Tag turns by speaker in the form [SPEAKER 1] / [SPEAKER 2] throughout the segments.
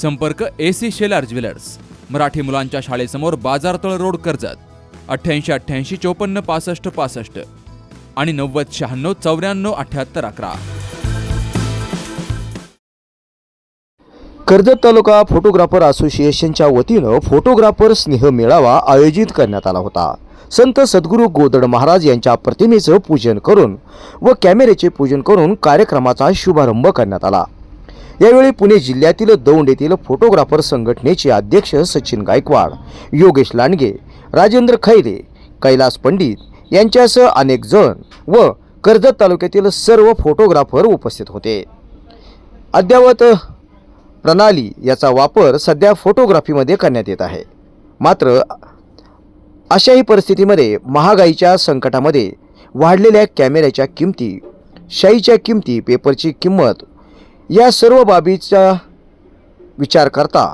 [SPEAKER 1] संपर्क A C Shelar jewellers. Marathi मुलांच्या शाळेसमोर बाजारतळ रोड कर्जत. अठ्ठ्याऐंशी अठ्ठ्याऐंशी चोपन्न पासष्ट पासष्ट. आणि नव्वद शहाण्णव चौऱ्याण्णव अठ्ठ्याहत्तर अकरा.
[SPEAKER 2] कर्जत तालुका फोटोग्राफर असोसिएशनच्या वतीनं फोटोग्राफर स्नेह मेळावा आयोजित करण्यात आला होता. संत सद्गुरू गोदड महाराज यांच्या प्रतिमेचं पूजन करून व कॅमेऱ्याचे पूजन करून कार्यक्रमाचा शुभारंभ करण्यात आला. यावेळी पुणे जिल्ह्यातील दौंड येथील फोटोग्राफर संघटनेचे अध्यक्ष सचिन गायकवाड योगेश लांडगे राजेंद्र खैरे कैलास पंडित यांच्यासह अनेक जण व कर्जत तालुक्यातील सर्व फोटोग्राफर उपस्थित होते. अद्ययावत प्रणाली याचा वापर सध्या फोटोग्राफीमध्ये करण्यात येत आहे. मात्र अशाही परिस्थितीमध्ये महागाईच्या संकटामध्ये वाढलेल्या कॅमेऱ्याच्या किमती शाईच्या किमती पेपरची किंमत या सर्व बाबीचा विचार करता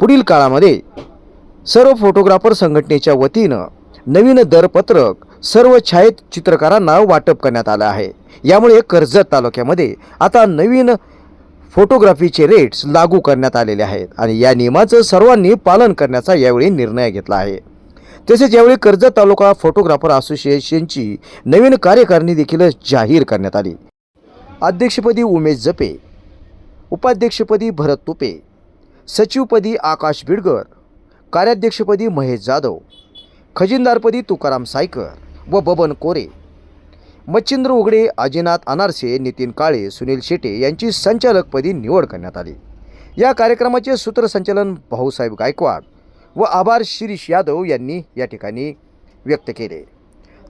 [SPEAKER 2] पुढील काळामध्ये सर्व फोटोग्राफर संघटनेच्या वतीनं नवीन दरपत्रक सर्व छायेत चित्रकारांना वाटप करण्यात आलं आहे. यामुळे कर्जत तालुक्यामध्ये आता नवीन फोटोग्राफीचे रेट्स लागू करण्यात आलेले आहेत आणि या नियमाचं सर्वांनी पालन करण्याचा यावेळी निर्णय घेतला आहे. तसेच यावेळी कर्जत तालुका फोटोग्राफर असोसिएशनची नवीन कार्यकारिणी देखील जाहीर करण्यात आली. अध्यक्षपदी उमेश जपे उपाध्यक्षपदी भरत तुपे सचिवपदी आकाश बिडकर कार्याध्यक्षपदी महेश जाधव खजिनदारपदी तुकाराम सायकर व बबन कोरे मच्छिंद्र उघडे अजिनाथ अनारसे नितीन काळे सुनील शेटे यांची संचालकपदी निवड करण्यात आली. या कार्यक्रमाचे सूत्रसंचालन भाऊसाहेब गायकवाड व आभार शिरीष यादव यांनी या ठिकाणी व्यक्त केले.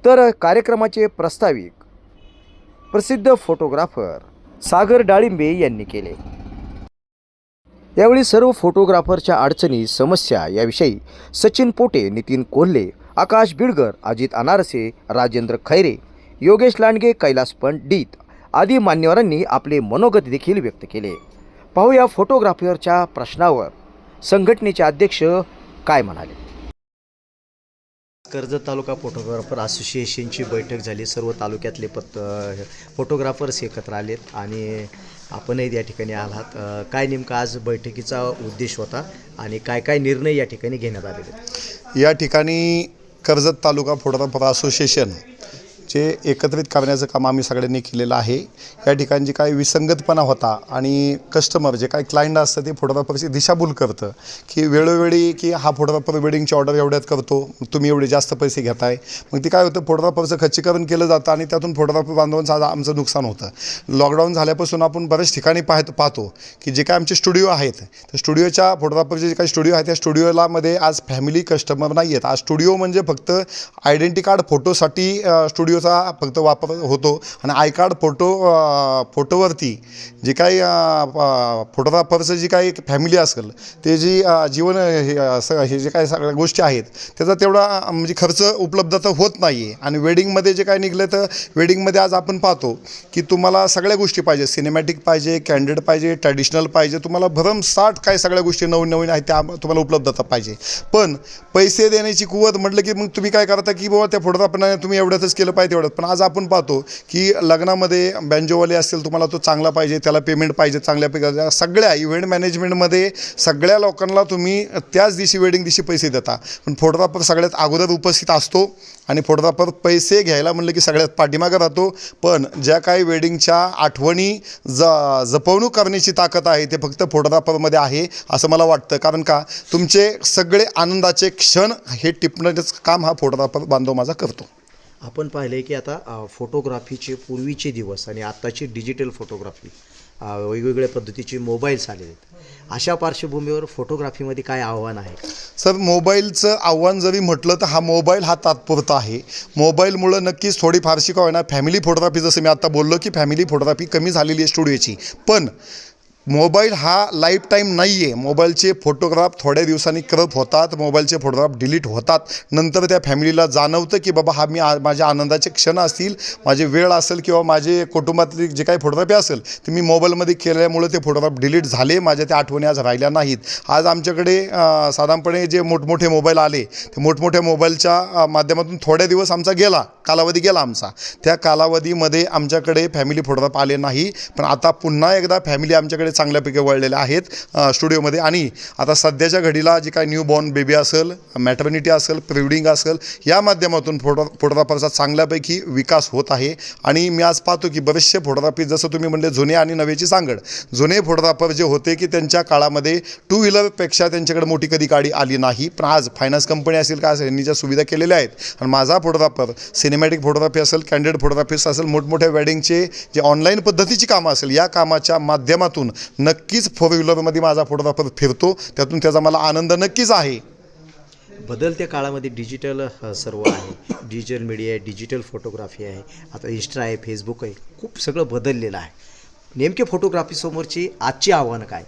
[SPEAKER 2] तर कार्यक्रमाचे प्रस्ताविक प्रसिद्ध फोटोग्राफर सागर डाळिंबे यांनी केले. यावेळी सर्व फोटोग्राफरच्या अडचणी समस्या याविषयी सचिन पोटे नितीन कोल्हे आकाश बिडगर अजित अनारसे राजेंद्र खैरे योगेश लांडगे कैलास पंडित आदी मान्यवरांनी आपले मनोगत देखील व्यक्त केले. पाहूया फोटोग्राफरच्या प्रश्नावर. संघटनेचे अध्यक्ष काय म्हणाले? कर्जत तालुका फोटोग्राफर असोसिएशनची बैठक झाली सर्व तालुक्यातले पत फोटोग्राफर्स एकत्र आलेत आणि आपणही या ठिकाणी आलात काय नेमका आज बैठकीचा उद्देश होता आणि काय काय निर्णय या ठिकाणी घेण्यात आलेले आहेत?
[SPEAKER 3] या ठिकाणी कर्जत तालुका फोटोग्राफर असोसिएशन चे एकत्रित करण्याचं काम आम्ही सगळ्यांनी केलेलं आहे. या ठिकाणी जे काही विसंगतपणा होता आणि कस्टमर जे काही क्लायंट असतं ते फोटोग्राफरची दिशाभूल करतं. की वेळोवेळी की हा फोटोग्राफर वेडिंगची ऑर्डर एवढ्यात करतो तुम्ही एवढे जास्त पैसे घेताय. मग ते काय होतं फोटोग्राफरचं खच्चीकरण केलं जातं आणि त्यातून फोटोग्राफर बांधवांचं आज आमचं नुकसान होतं. लॉकडाऊन झाल्यापासून आपण बऱ्याच ठिकाणी पाहत पाहतो की जे काय आमचे स्टुडिओ आहेत तर स्टुडिओच्या फोटोग्राफरचे जे काही स्टुडिओ आहेत त्या स्टुडिओला मध्ये आज फॅमिली कस्टमर नाही आहेत आज स्टुडिओ म्हणजे फक्त आयडेंटी कार्ड फोटोसाठी स्टुडिओ व्हिडिओचा फक्त वापर होतो आणि आय कार्ड फोटो फोटोवरती जे काही फोटोग्राफरचं जी काही फॅमिली असेल ते जी जीवन हे असं हे जे काही सगळ्या गोष्टी आहेत त्याचा तेवढा म्हणजे खर्च उपलब्ध तर होत नाही आहे आणि वेडिंगमध्ये जे काय निघलं तर वेडिंगमध्ये आज आपण पाहतो की तुम्हाला सगळ्या गोष्टी पाहिजे. सिनेमॅटिक पाहिजे कॅन्डेड पाहिजे ट्रॅडिशनल पाहिजे तुम्हाला भरमसाठ काय सगळ्या गोष्टी नवीन नवीन आहेत त्या तुम्हाला उपलब्धता पाहिजे. पण पैसे देण्याची कुवत म्हटलं की मग तुम्ही काय करता की बाबा त्या फोटोग्राफरने तुम्ही एवढ्यातच केलं पाहिजे? तेवढ्यात पण आज आपण पाहतो की लग्नामध्ये बँजोवाले असतील तुम्हाला तो चांगला पाहिजे त्याला पेमेंट पाहिजे चांगल्या पैकी सगळ्या इव्हेंट मॅनेजमेंटमध्ये सगळ्या लोकांना तुम्ही त्याच दिवशी वेडिंग दिवशी पैसे देता. पण फोटोग्राफर सगळ्यात अगोदर उपस्थित असतो आणि फोटोग्राफर पैसे घ्यायला म्हणलं की सगळ्यात पाठीमागं राहतो. पण ज्या काही वेडिंगच्या आठवणी ज जपवणूक करण्याची ताकद आहे ते फक्त फोटोग्राफरमध्ये आहे असं मला वाटतं. कारण का? तुमचे सगळे आनंदाचे क्षण हे टिपण्याचं काम हा फोटोग्राफर बांधव माझा करतो.
[SPEAKER 2] आपण पाहिले की आता फोटोग्राफीचे पूर्वीचे दिवस आणि आत्ताची डिजिटल फोटोग्राफी वेगवेगळ्या पद्धतीचे मोबाईल्स आले आहेत. अशा पार्श्वभूमीवर फोटोग्राफीमध्ये काय आव्हान आहे?
[SPEAKER 3] सर मोबाईलचं आव्हान जरी म्हटलं तर हा मोबाईल हा तात्पुरता आहे. मोबाईलमुळं नक्कीच थोडी फारशी का होईना फॅमिली फोटोग्राफी जसं मी आता बोललो की फॅमिली फोटोग्राफी कमी झालेली आहे स्टुडिओची. पण मोबाईल हा लाईफ टाईम नाही आहे मोबाईलचे फोटोग्राफ थोड्या दिवसांनी क्रप होतात. मोबाईलचे फोटोग्राफ डिलीट होतात. नंतर त्या फॅमिलीला जाणवतं की बाबा हा मी आ माझ्या आनंदाचे क्षण असतील माझे वेळ असेल किंवा माझे कुटुंबातली जे काही फोटोग्राफी असेल ते मी मोबाईलमध्ये केल्यामुळे ते फोटोग्राफ डिलीट झाले माझ्या त्या आठवणी आज राहिल्या नाहीत. आज आमच्याकडे साधारणपणे जे मोठमोठे मोबाईल आले ते मोठमोठ्या मोबाईलच्या माध्यमातून थोड्या दिवस आमचा गेला कालावधी गेला आमचा. त्या कालावधीमध्ये आमच्याकडे फॅमिली फोटोग्राफ आले नाही. पण आता पुन्हा एकदा फॅमिली आमच्याकडे चांगल्यापैकी वळलेल्या आहेत स्टुडिओमध्ये. आणि आता सध्याच्या घडीला जे काय न्यू बॉर्न बेबी असेल मॅटर्निटी असेल प्रिवडिंग असेल या माध्यमातून फोटो फोटोग्राफरचा चांगल्यापैकी विकास होत आहे. आणि मी आज पाहतो की बरेचसे फोटोग्राफी जसं तुम्ही म्हणले जुने आणि नवेची सांगड. जुने फोटोग्राफर जे होते की त्यांच्या काळामध्ये टू व्हीलरपेक्षा त्यांच्याकडे मोठी कधी गाडी आली नाही. पण आज फायनान्स कंपनी असेल का असेल यांनी ज्या सुविधा केलेल्या आहेत. आणि माझा फोटोग्राफर सिनेमॅटिक फोटोग्राफी असेल कॅन्डिडेट फोटोग्राफीस असेल मोठमोठ्या वेडिंगचे जे ऑनलाईन पद्धतीची कामं असेल या कामाच्या माध्यमातून नक्कीच फोर व्हीलरमध्ये माझा फोटोग्राफर फिरतो. त्यातून त्याचा मला आनंद नक्कीच आहे.
[SPEAKER 4] बदलत्या काळामध्ये डिजिटल सर्व आहे. डिजिटल मीडिया आहे डिजिटल फोटोग्राफी आहे. आता इंस्टा आहे फेसबुक आहे. खूप सगळं बदललेलं आहे. नेमके फोटोग्राफीसमोरची आजची आव्हानं काय?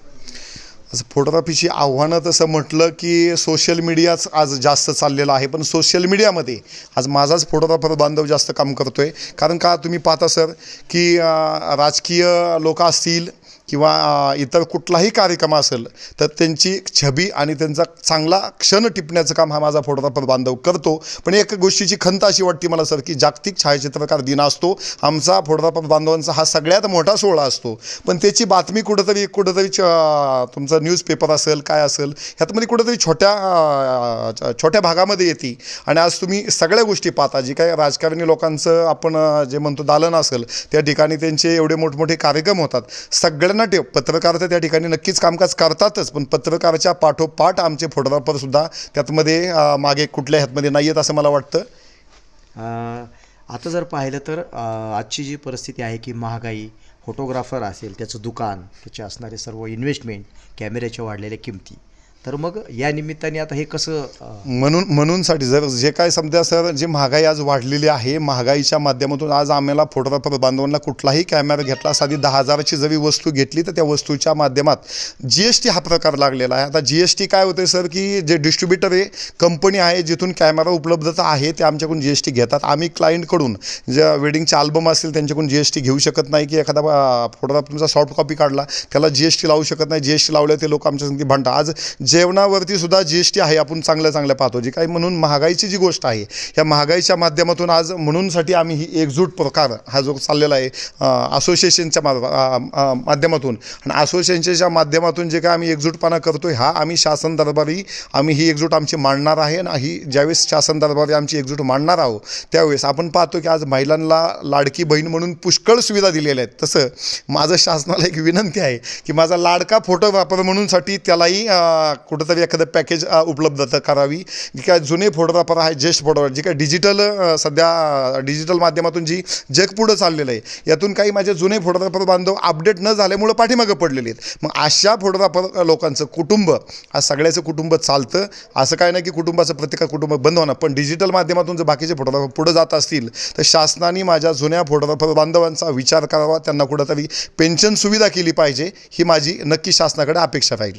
[SPEAKER 3] असं फोटोग्राफीची आव्हानं तसं म्हटलं की सोशल मीडियाच आज जास्त चाललेलं आहे. पण सोशल मीडियामध्ये आज माझाच फोटोग्राफर बांधव जास्त काम करतो आहे कारण का तुम्ही पाहता सर की राजकीय लोक असतील किंवा इतर कुठलाही कार्यक्रम असेल तर त्यांची छबी आणि त्यांचा चांगला क्षण टिपण्याचं काम हा माझा फोटोग्राफर बांधव करतो. पण एक गोष्टीची खंत अशी वाटते मला सर की जागतिक छायाचित्रकार दिन असतो. आमचा फोटोग्राफर बांधवांचा हा सगळ्यात मोठा सोहळा असतो. पण त्याची बातमी कुठंतरी कुठंतरी तुमचा तुमचं न्यूजपेपर असेल काय असेल ह्यातमध्ये कुठंतरी छोट्या छोट्या भागामध्ये येते. आणि आज तुम्ही सगळ्या गोष्टी पाहता जे काही राजकारणी लोकांचं आपण जे म्हणतो दालन असेल त्या ठिकाणी त्यांचे एवढे मोठमोठे कार्यक्रम होतात. सगळ्यांना ठेव. पत्रकार तर त्या ठिकाणी नक्कीच कामकाज करतातच पण पत्रकाराच्या पाठोपाठ आमचे फोटोग्राफरसुद्धा त्यातमध्ये मागे कुठल्या ह्यातमध्ये नाही आहेत असं मला वाटतं.
[SPEAKER 4] आता जर पाहिलं तर आजची जी परिस्थिती आहे की महागाई फोटोग्राफर असेल त्याचं दुकान त्याचे असणारे सर्व इन्व्हेस्टमेंट कॅमेऱ्याच्या वाढलेल्या किमती तर मग या निमित्ताने आता हे कसं
[SPEAKER 3] म्हणून म्हणूनसाठी जर जे काय समजा सर जी महागाई आज वाढलेली आहे महागाईच्या माध्यमातून आज आम्हाला फोटोग्राफर बांधवांना कुठलाही कॅमेरा घेतला साधी दहा हजाराची जरी वस्तू घेतली तर त्या वस्तूच्या माध्यमात जी एस टी हा प्रकार लागलेला आहे. आता जी एस टी काय होते सर की जे डिस्ट्रीब्युटर आहे कंपनी आहे जिथून कॅमेरा उपलब्धता आहे ते आमच्याकडून जी एस टी घेतात. आम्ही क्लायंटकडून ज्या वेडिंगचे अल्बम असतील त्यांच्याकडून जी एस टी घेऊ शकत नाही की एखादा फोटोग्राफ तुमचा सॉफ्ट कॉपी काढला त्याला जी एस टी लावू शकत नाही. जी एस टी लावल्या ते लोक आमच्या संगती भांडतात. आज जे जेवणावरती सुद्धा जी एस टी आहे आपण चांगल्या चांगल्या पाहतो. जी काही म्हणून महागाईची जी गोष्ट आहे या महागाईच्या माध्यमातून आज म्हणूनसाठी आम्ही ही एकजूट प्रकार हा जो चाललेला आहे असोसिएशनच्या मा माध्यमातून. आणि असोसिएशनच्या माध्यमातून जे काय आम्ही एकजूटपणा करतो हा आम्ही शासन दरबारी आम्ही ही एकजूट आमची मांडणार आहे आणि ही ज्यावेळेस शासन दरबारी आमची एकजूट मांडणार आहोत त्यावेळेस आपण पाहतो की आज महिलांना लाडकी बहीण म्हणून पुष्कळ सुविधा दिलेल्या आहेत. तसं माझं शासनाला एक विनंती आहे की माझा लाडका फोटोग्राफर म्हणूनसाठी त्यालाही कुठंतरी एखादं पॅकेज उपलब्धता करावी. जी काय जुने फोटोग्राफर आहे ज्येष्ठ फोटोग्राफर जी काय डिजिटल सध्या डिजिटल माध्यमातून जी जग पुढं चाललेलं आहे यातून काही माझे जुने फोटोग्राफर बांधव अपडेट न झाल्यामुळं पाठीमागं पडलेले आहेत. मग अशा फोटोग्राफर लोकांचं कुटुंब आज सगळ्याचं कुटुंब चालतं. असं काय नाही की कुटुंबाचं प्रत्येक कुटुंब बंद होणार पण डिजिटल माध्यमातून जर बाकीचे फोटोग्राफर पुढं जात असतील तर शासनाने माझ्या जुन्या फोटोग्राफर बांधवांचा विचार करावा त्यांना कुठंतरी पेन्शन सुविधा केली पाहिजे ही माझी नक्की शासनाकडे अपेक्षा राहील.